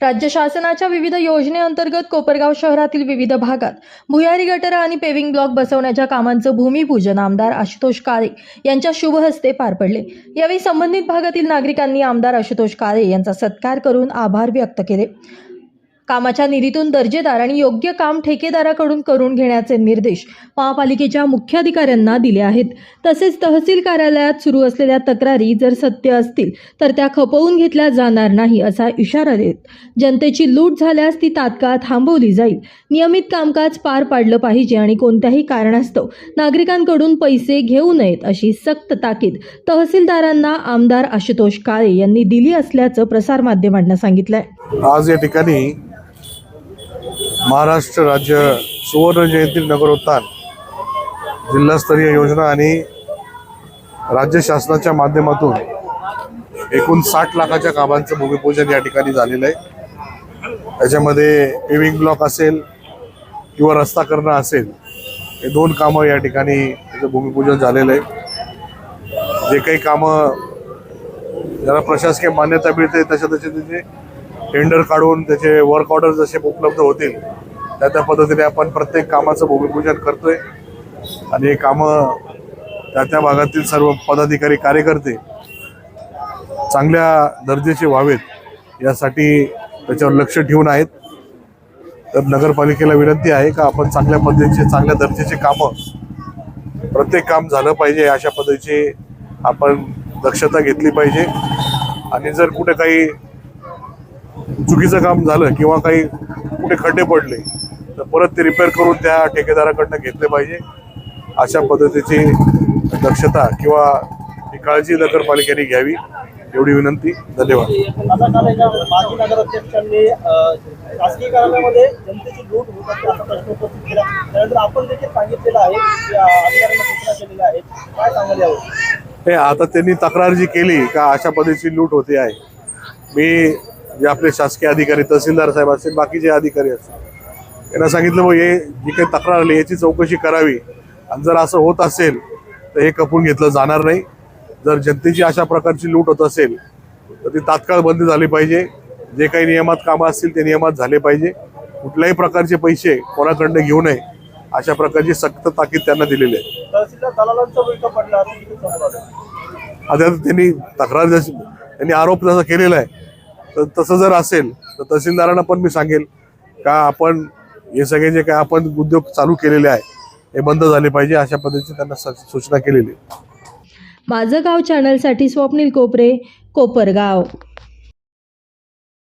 राज्य शासनाच्या विविध योजनेअंतर्गत कोपरगाव शहरातील विविध भागात भुयारी गटर आणि पेविंग ब्लॉक बसवण्याच्या कामांचं भूमिपूजन आमदार आशुतोष काळे यांच्या शुभ हस्ते पार पडले. यावेळी संबंधित भागातील नागरिकांनी आमदार आशुतोष काळे यांचा सत्कार करून आभार व्यक्त केले. कामाच्या निधीतून दर्जेदार आणि योग्य काम ठेकेदाराकडून करून घेण्याचे निर्देश महापालिकेच्या मुख्याधिकाऱ्यांना दिले आहेत. तसेच तहसील कार्यालयात सुरू असलेल्या तक्रारी जर सत्य असतील तर त्या खपवून घेतल्या जाणार नाही असा इशारा देत जनतेची लूट झाल्यास ती तात्काळ थांबवली जाईल. नियमित कामकाज पार पाडलं पाहिजे आणि कोणत्याही कारणास्तव नागरिकांकडून पैसे घेऊ नयेत अशी सक्त ताकीद तहसीलदारांना आमदार आशुतोष काळे यांनी दिली असल्याचं प्रसारमाध्यमांना सांगितलंय. आज या ठिकाणी महाराष्ट्र राज्य सुवर्ण जयंती नगरोत्थान जिल्हास्तरीय योजना आणि राज्य शासनाच्या माध्यमातून एकूण साठ लाखाच्या कामांचं भूमिपूजन या ठिकाणी झालेलं आहे. त्याच्यामध्ये पेविंग ब्लॉक असेल किंवा रस्ता करणं असेल हे दोन कामं या ठिकाणी त्याचं भूमिपूजन झालेलं आहे. जे काही कामं ज्याला प्रशासकीय मान्यता मिळते तशा तसे त्याचे टेंडर काढून त्याचे वर्क ऑर्डर जसे उपलब्ध होतील त्या त्या पद्धतीने आपण प्रत्येक कामाचं भूमिपूजन करतोय. आणि कामं त्या त्या भागातील सर्व पदाधिकारी कार्यकर्ते चांगल्या दर्जेचे व्हावेत यासाठी त्याच्यावर लक्ष ठेवून आहेत. तर नगरपालिकेला विनंती आहे का आपण चांगल्या पद्धतीचे चांगल्या दर्जाचे कामं प्रत्येक काम झालं पाहिजे अशा पद्धतीची आपण दक्षता घेतली पाहिजे. आणि जर कुठे काही चुकीचं काम झालं किंवा काही कुठे खड्डे पडले तर परत ते रिपेअर करून त्या ठेकेदाराकडनं घेतले पाहिजे. अशा पद्धतीची दक्षता किंवा ही काळजी नगरपालिकेने घ्यावी एवढी विनंती. धन्यवाद. आता काल एका माजी नगराध्यक्षांनी अ, शासकीय कार्यालयामध्ये जनतेची लूट होत असते असा प्रश्न उपस्थित केला. त्यानंतर आपण देखील सांगितलेलं आहे की अ, अधिकाऱ्यांना सूचना केलेल्या आहेत. काय सांगाल यावर? हे आता त्यांनी तक्रार जी केली का अशा पद्धतीची लूट होते आहे. मी जे आपले शासकीय अधिकारी तहसीलदार साहेब असतील बाकीचे अधिकारी असतील त्यांना सांगितलं मग हे जी काही तक्रार आली याची चौकशी करावी. आणि जर असं होत असेल तर हे कपून घेतलं जाणार नाही. जर जनतेची अशा प्रकारची लूट होत असेल तर ती तात्काळ बंद झाली पाहिजे. जे काही नियमात कामं असतील ते नियमात झाले पाहिजे. कुठल्याही प्रकारचे पैसे कोणाकडनं घेऊ नये अशा प्रकारची सक्त ताकीद त्यांना दिलेली आहे. आता त्यांनी तक्रार जशी त्यांनी आरोप जसा केलेला आहे तर तसं जर असेल तर तहसीलदारांना पण मी सांगेल का आपण हे सगळे जे काय आपण उद्योग चालू केलेले आहे हे बंद झाले पाहिजे अशा पद्धतीची त्यांना सूचना केलेली आहे. माझं गाव चॅनलसाठी स्वप्नील कोपरे कोपरगाव.